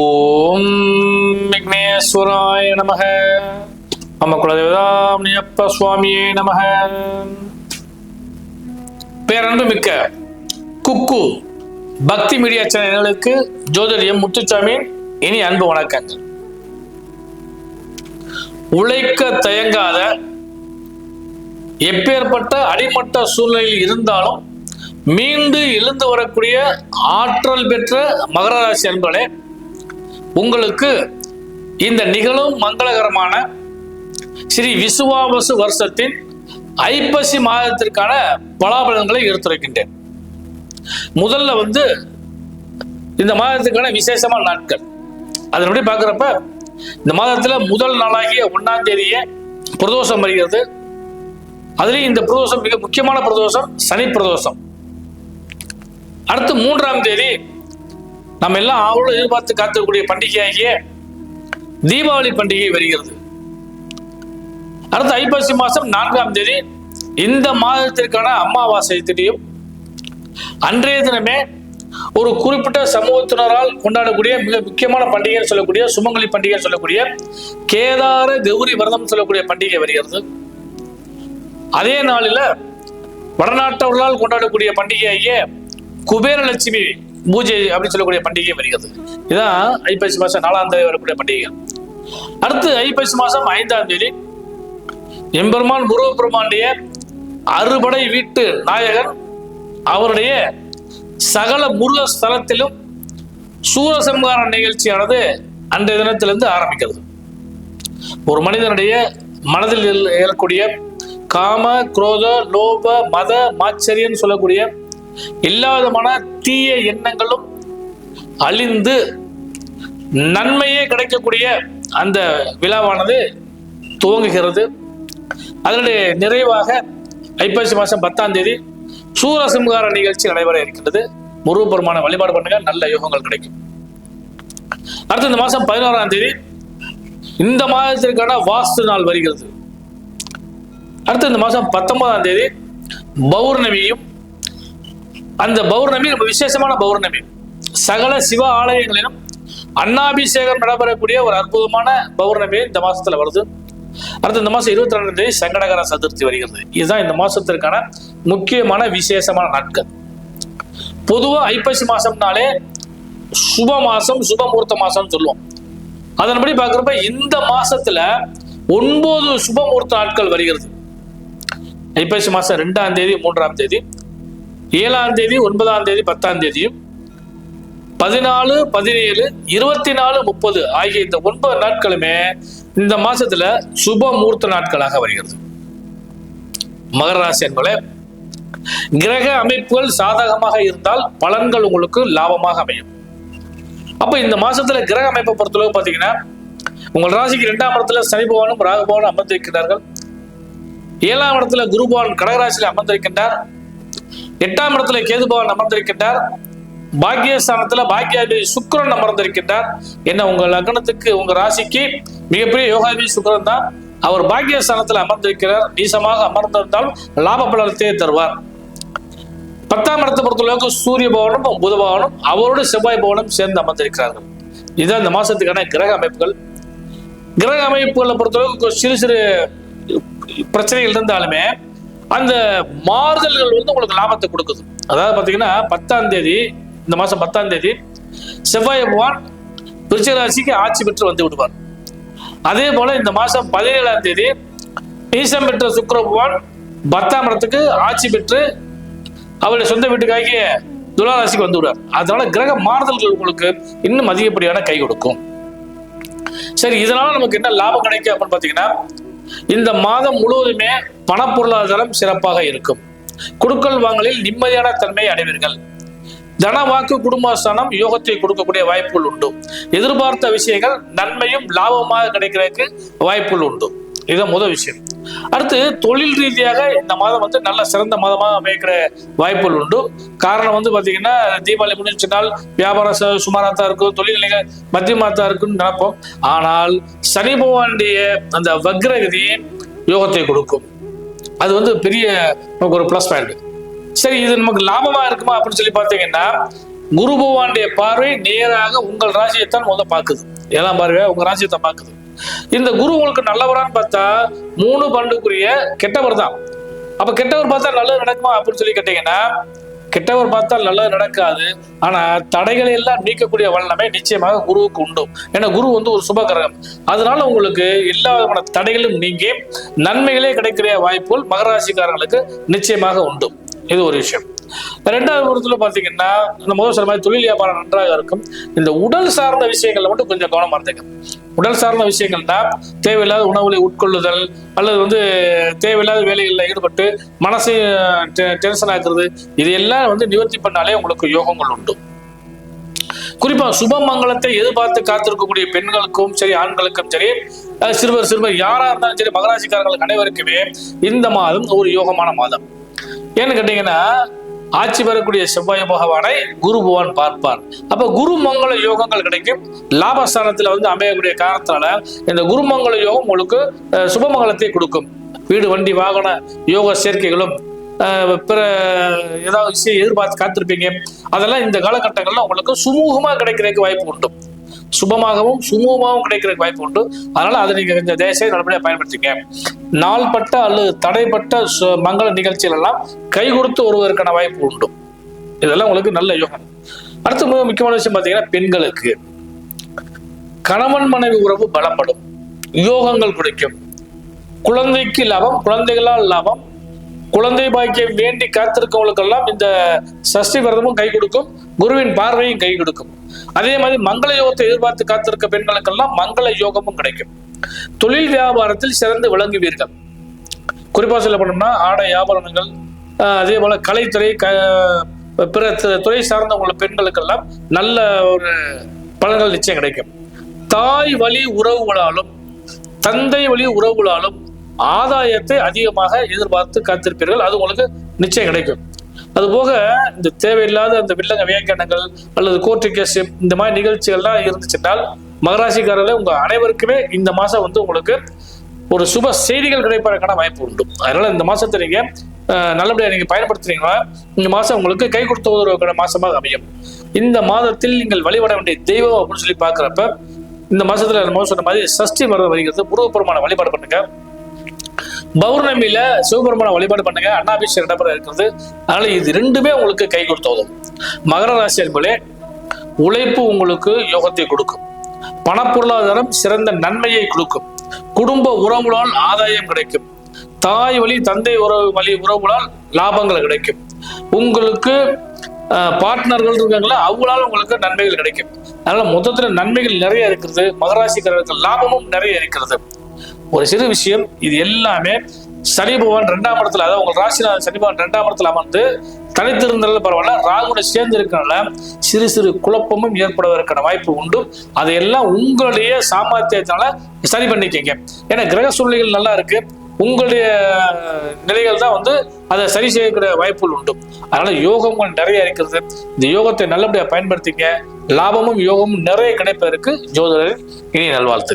ஓம் விக்னேஸ்வராய நமக. நம்ம குலதேவதாமணியப்ப சுவாமியே நமக. பேரன்பு மிக்க குக்கு பக்தி மீடியா சேனல்களுக்கு ஜோதிடம் முத்துச்சாமி இனி அன்பு வணக்கங்கள். உழைக்க தயங்காத எப்பேற்பட்ட அடிமட்ட சூழ்நிலையில் இருந்தாலும் மீண்டு எழுந்து வரக்கூடிய ஆற்றல் பெற்ற மகர ராசி அன்பர்களே உங்களுக்கு இந்த நிகழும் மங்களகரமான ஸ்ரீ விசுவாபசு வருஷத்தின் ஐப்பசி மாதத்திற்கான பலாபலன்களை எடுத்துரைக்கின்றேன். முதல்ல வந்து இந்த மாதத்துக்கான விசேஷமான நாட்கள். அதன்படி பார்க்குறப்ப இந்த மாதத்தில் முதல் நாளாகிய ஒன்றாம் தேதியே பிரதோஷம் வருகிறது. அதுலேயும் இந்த பிரதோஷம் மிக முக்கியமான பிரதோஷம் சனி பிரதோஷம். அடுத்து மூன்றாம் தேதி நம்ம எல்லாம் ஆவலோடு எதிர்பார்த்து காத்துக்கூடிய பண்டிகையாகிய தீபாவளி பண்டிகை வருகிறது. அடுத்த ஐப்பசி மாசம் நான்காம் தேதி இந்த மாதத்திற்கான அமாவாசை திதியும் அன்றைய தினமே ஒரு குறிப்பிட்ட சமூகத்தினரால் கொண்டாடக்கூடிய மிக முக்கியமான பண்டிகைன்னு சொல்லக்கூடிய சுமங்கலி பண்டிகைன்னு சொல்லக்கூடிய கேதார கௌரி விரதம் சொல்லக்கூடிய பண்டிகை வருகிறது. அதே நாளில் வடநாட்டவர்களால் கொண்டாடக்கூடிய பண்டிகையாகிய குபேரலட்சுமி பூஜை அப்படின்னு சொல்லக்கூடிய பண்டிகை வருகிறது. இதான் ஐப்பசி மாசம் நாலாம் தேதி வரக்கூடிய பண்டிகை. அடுத்து ஐப்பசி மாசம் ஐந்தாம் தேதி எம்பெருமான் முருகப்பெருமானுடைய அறுபடை வீட்டு நாயகன் அவருடைய சகல முருக ஸ்தலத்திலும் சூரசம்ஹார நிகழ்ச்சியானது அன்றைய தினத்திலிருந்து ஆரம்பிக்கிறது. ஒரு மனிதனுடைய மனதில் எழ- காம குரோத லோப மத மாச்சரியன்னு சொல்லக்கூடிய எல்லா விதமான தீய எண்ணங்களும் அழிந்து நன்மையே கிடைக்கக்கூடிய அந்த விழாவானது துவங்குகிறது. அதனுடைய நிறைவாக ஐப்பசி மாதம் பத்தாம் தேதி சூரசம்ஹார நிகழ்ச்சி நடைபெற இருக்கின்றது. முருகப்பெருமான வழிபாடு பண்ணுங்க நல்ல யோகங்கள் கிடைக்கும். அடுத்து இந்த மாதம் பதினோராம் தேதி இந்த மாதத்திற்கான வாஸ்து நாள் வருகிறது. அடுத்து இந்த மாதம் பத்தொன்பதாம் தேதி பௌர்ணமியும் அந்த பௌர்ணமி ரொம்ப விசேஷமான பௌர்ணமி. சகல சிவ ஆலயங்களிலும் அண்ணாபிஷேகம் நடைபெறக்கூடிய ஒரு அற்புதமான பௌர்ணமி இந்த மாசத்துல வருது. அடுத்து இந்த மாசம் இருபத்தி ரெண்டாம் தேதி சங்கடகர சதுர்த்தி வருகிறது. இதுதான் இந்த மாசத்திற்கான முக்கியமான விசேஷமான நாட்கள். பொதுவா ஐப்பசி மாசம்னாலே சுப மாசம் சுபமுகூர்த்த மாசம் சொல்லுவோம். அதன்படி பார்க்குறப்ப இந்த மாசத்துல ஒன்பது சுபமுகூர்த்த நாட்கள் வருகிறது. ஐப்பசி மாசம் ரெண்டாம் தேதி மூன்றாம் தேதி. ஏழாம் தேதி ஒன்பதாம் தேதி பத்தாம் தேதியும் பதினாலு பதினேழு இருபத்தி நாலு முப்பது ஆகிய இந்த ஒன்பது நாட்களுமே இந்த மாசத்துல சுப மூர்த்த நாட்களாக வருகிறது. மகர ராசி என்பதை கிரக அமைப்புகள் சாதகமாக இருந்தால் பலன்கள் உங்களுக்கு லாபமாக அமையும். அப்ப இந்த மாசத்துல கிரக அமைப்பை பொறுத்தளவு பாத்தீங்கன்னா உங்கள் ராசிக்கு இரண்டாம் இடத்துல சனி பகவானும் ராகு பகவானும் அமர்ந்திருக்கிறார்கள் ஏழாம் இடத்துல குரு பகவான் கடகராசியில் அமர்ந்திருக்கின்றார். எட்டாம் இடத்துல கேது பகவான் அமர்ந்திருக்கின்றார். பாக்கியஸ்தானத்துல பாக்கியாபி சுக்கிரன் அமர்ந்திருக்கின்றார். என்ன உங்க லக்னத்துக்கு உங்க ராசிக்கு மிகப்பெரிய யோகாபி சுக்கிரன் தான். அவர் பாக்கியஸ்தானத்துல அமர்ந்திருக்கிறார். நீசமாக அமர்ந்திருந்தாலும் லாப பலத்தை தருவார். பத்தாம் இடத்தை பொறுத்தளவுக்கு சூரிய பவனும் புத பவனும் அவரோட செவ்வாய் பவனும் சேர்ந்து அமர்ந்திருக்கிறார்கள். இதுதான் இந்த மாசத்துக்கான கிரக அமைப்புகள். கிரக அமைப்புகளை பொறுத்தளவுக்கு சிறு சிறு பிரச்சனைகள் இருந்தாலுமே அந்த மாறுதல்கள் வந்து உங்களுக்கு லாபத்தை கொடுக்குது. அதாவது பார்த்தீங்கன்னா பத்தாம் தேதி இந்த மாசம் பத்தாம் தேதி செவ்வாய் பகவான் திருச்சிராசிக்கு ஆட்சி பெற்று வந்து விடுவார். அதே போல இந்த மாசம் பதினேழாம் தேதி நீசம் பெற்ற சுக்கர பகவான் பத்தாம் இடத்துக்கு ஆட்சி பெற்று அவருடைய சொந்த வீட்டுக்காகிய துலா ராசிக்கு வந்து விடுவார். அதனால கிரக மாறுதல்கள் உங்களுக்கு இன்னும் அதிகப்படியான கை கொடுக்கும். சரி இதனால நமக்கு என்ன லாபம் கிடைக்கும் அப்படின்னு பாத்தீங்கன்னா இந்த மாதம் முழுவதுமே பணப்பொருளாதாரம் சிறப்பாக இருக்கும். குடுக்கல் வாங்கலில் நிம்மதியான தன்மை அடைவீர்கள். தன வாக்கு குடும்பஸ்தானம் யோகத்தை கொடுக்கக்கூடிய வாய்ப்புகள் உண்டு. எதிர்பார்த்த விஷயங்கள் நன்மையும் லாபமாக கிடைக்கிறதுக்கு வாய்ப்புகள் உண்டு. இதுதான் முதல் விஷயம். அடுத்து தொழில் ரீதியாக இந்த மாதம் வந்து நல்ல சிறந்த மாதமாக அமைக்கிற வாய்ப்புகள் உண்டு. காரணம் வந்து பார்த்தீங்கன்னா தீபாவளி முடிஞ்சுனால் வியாபாரம் சுமாராக தான் இருக்கும். தொழில் நிலைகள் மத்தியமாக தான் இருக்கும்னு நினைப்போம். ஆனால் சனி பகவானுடைய அந்த வக்ரகதி யோகத்தை கொடுக்கும். அது வந்து பெரிய நமக்கு ஒரு ப்ளஸ் பாயிண்ட் சரி இது நமக்கு லாபமா இருக்குமா அப்படின்னு சொல்லி பார்த்தீங்கன்னா குரு பகவானுடைய பார்வை நேராக உங்கள் ராசியைத்தான் முதல்ல பார்க்குது. ஏழாம் பார்வையா உங்க ராசியத்தை பார்க்குது. இந்த குரு உங்களுக்கு நல்லவரான்னு பார்த்தா மூணு பண்டுக்குரிய கெட்டவர் தான். அப்ப கெட்டவர் பார்த்தா நல்லது நடக்குமா அப்படின்னு சொல்லி கேட்டீங்கன்னா கெட்டவர் பார்த்தால் நல்லது நடக்காது. ஆனா தடைகளை எல்லாம் நீக்கக்கூடிய வல்லமை நிச்சயமாக குருவுக்கு உண்டு. ஏன்னா குரு வந்து ஒரு சுபகிரகம். அதனால உங்களுக்கு எல்லா விதமான தடைகளும் நீங்கி நன்மைகளே கிடைக்கிற வாய்ப்புகள் மகராசிக்காரங்களுக்கு நிச்சயமாக உண்டு. இது ஒரு விஷயம். ரெண்டாவது பொறுத்துல பாத்தீங்கன்னா இந்த முதல் சொன்ன மாதிரி தொழில் வியாபாரம் நன்றாக இருக்கும். இந்த உடல் சார்ந்த விஷயங்கள்ல மட்டும் கொஞ்சம் கவனமா இருந்துங்க உடல் சார்ந்த விஷயங்கள்னா தேவையில்லாத உணவுகளை உட்கொள்ளுதல் அல்லது வந்து தேவையில்லாத வேலைகளில் ஈடுபட்டு மனசை டென்ஷன் ஆக்குறது இதையெல்லாம் வந்து நிவர்த்தி பண்ணாலே உங்களுக்கு யோகங்கள் உண்டு. குறிப்பா சுபமங்கலத்தை எதிர்பார்த்து காத்திருக்கக்கூடிய பெண்களுக்கும் சரி ஆண்களுக்கும் சரி சிறுவர் சிறுவர் யாரா இருந்தாலும் சரி மகராசிக்காரர்கள் அனைவருக்குமே இந்த மாதம் ஒரு யோகமான மாதம். ஏன்னு கேட்டீங்கன்னா ஆட்சி பெறக்கூடிய செவ்வாய் பகவானை குரு பகவான் பார்ப்பார். அப்ப குரு மங்கள யோகங்கள் கிடைக்கும். லாபஸ்தானத்துல வந்து அமையக்கூடிய காரணத்தால இந்த குருமங்கள யோகம் உங்களுக்கு சுபமங்கலத்தை கொடுக்கும். வீடு வண்டி வாகன யோக சேர்க்கைகளும் அஹ், பிற ஏதாவது விஷயம் எதிர்பார்த்து காத்திருப்பீங்க. அதெல்லாம் இந்த காலகட்டங்கள்ல உங்களுக்கு சுமூகமா கிடைக்கிறதுக்கு வாய்ப்பு உண்டு. சுபமாகவும் சுமூகமாகவும் கிடைக்கிறதுக்கு வாய்ப்பு உண்டு. அதனால அதை நீங்க கொஞ்சம் தயவுசெய்து நல்லபடியாக பயன்படுத்திங்க நாள்பட்ட அல்லது தடைப்பட்ட சு- மங்கள நிகழ்ச்சிகள் எல்லாம் கை கொடுத்து வருவதற்கான வாய்ப்பு உண்டு. இதெல்லாம் உங்களுக்கு நல்ல யோகம். அடுத்து மிக முக்கியமான விஷயம் பார்த்தீங்கன்னா பெண்களுக்கு கணவன் மனைவி உறவு பலப்படும். யோகங்கள் கிடைக்கும் குழந்தைக்கு லாபம் குழந்தைகளால் லாபம். குழந்தை பாக்கியம் வேண்டி காத்திருக்கவங்களுக்கெல்லாம் இந்த சஷ்டி விரதமும் கை கொடுக்கும். குருவின் பார்வையும் கை கொடுக்கும். அதே மாதிரி மங்கள யோகத்தை எதிர்பார்த்து காத்திருக்க பெண்களுக்கெல்லாம் மங்கள யோகமும் கிடைக்கும். தொழில் வியாபாரத்தில் சிறந்து விளங்குவீர்கள். குறிப்பா சொல்ல போனோம்னா ஆடை வியாபாரங்கள் அதே போல கலைத்துறை க பிற துறை சார்ந்த உள்ள பெண்களுக்கெல்லாம் நல்ல ஒரு பலன்கள் நிச்சயம் கிடைக்கும். தாய் வழி உறவுகளாலும் தந்தை வழி உறவுகளாலும் ஆதாயத்தை அதிகமாக எதிர்பார்த்து காத்திருப்பீர்கள். அது உங்களுக்கு நிச்சயம் கிடைக்கும். அதுபோக இந்த தேவையில்லாத அந்த வில்லங்க வியாக்கியானங்கள் அல்லது கோர்ட்டு கேஸ் இந்த மாதிரி நிகழ்ச்சிகள்லாம் இருந்துச்சுன்னால் மகராசிக்காரர்கள் உங்க அனைவருக்குமே இந்த மாசம் வந்து உங்களுக்கு ஒரு சுப செய்திகள் கிடைப்பதற்கான வாய்ப்பு உண்டு. அதனால இந்த மாசத்தை நீங்க நல்லபடியாக நீங்க பயன்படுத்துறீங்களா? இந்த மாசம் உங்களுக்கு கை கொடுத்த உதவுகிற மாசமாக அமையும். இந்த மாதத்தில் நீங்கள் வழிபட வேண்டிய தெய்வம் அப்படின்னு சொல்லி பார்க்குறப்ப இந்த மாசத்துல நம்ம சொன்ன மாதிரி சஷ்டி மரம் வருகிறது முருகப்பெருமான வழிபாடு பண்ணுங்க. பௌர்ணமியில சிவபெருமான வழிபாடு பண்ணுங்க. அண்ணாபிஷேகம் நடைபெற இருக்கிறது. அதனால இது ரெண்டுமே உங்களுக்கு கை கொடுத்து உதவும் மகர ராசி என்பதே உழைப்பு உங்களுக்கு யோகத்தை கொடுக்கும். பணப்பொருளாதாரம் சிறந்த நன்மையை கொடுக்கும். குடும்ப உறவுகளால் ஆதாயம் கிடைக்கும். தாய் வழி தந்தை உறவு வழி உறவுகளால் லாபங்கள் கிடைக்கும். உங்களுக்கு பார்ட்னர்கள் இருக்காங்களா அவங்களால உங்களுக்கு நன்மைகள் கிடைக்கும். அதனால மொத்தத்துல நன்மைகள் நிறைய இருக்கிறது. மகராசிக்காரர்கள் லாபமும் நிறைய இருக்கிறது. ஒரு சிறு விஷயம் இது எல்லாமே சனி ரெண்டாம் இடத்துல அதாவது உங்கள் ராசிநாதன் சனி ரெண்டாம் இடத்துல அமர்ந்து தனித்திருந்தாலும் பரவாயில்ல ராகுட சேர்ந்து இருக்கனால சிறு சிறு குழப்பமும் ஏற்படுவதற்கான வாய்ப்பு உண்டு. அதையெல்லாம் உங்களுடைய சாமர்த்தியத்தினால சரி பண்ணிக்கங்க. ஏன்னா கிரக சூழ்நிலைகள் நல்லா இருக்கு. உங்களுடைய நிலைகள் தான் வந்து அதை சரி செய்யக்கூடிய வாய்ப்புகள் உண்டு. அதனால யோகங்கள் நிறைய இருக்கிறது. இந்த யோகத்தை நல்லபடியாக பயன்படுத்திங்க. லாபமும் யோகமும் நிறைய கிடைப்பதற்கு ஜோதிடரின் இனிய நல்வாழ்த்து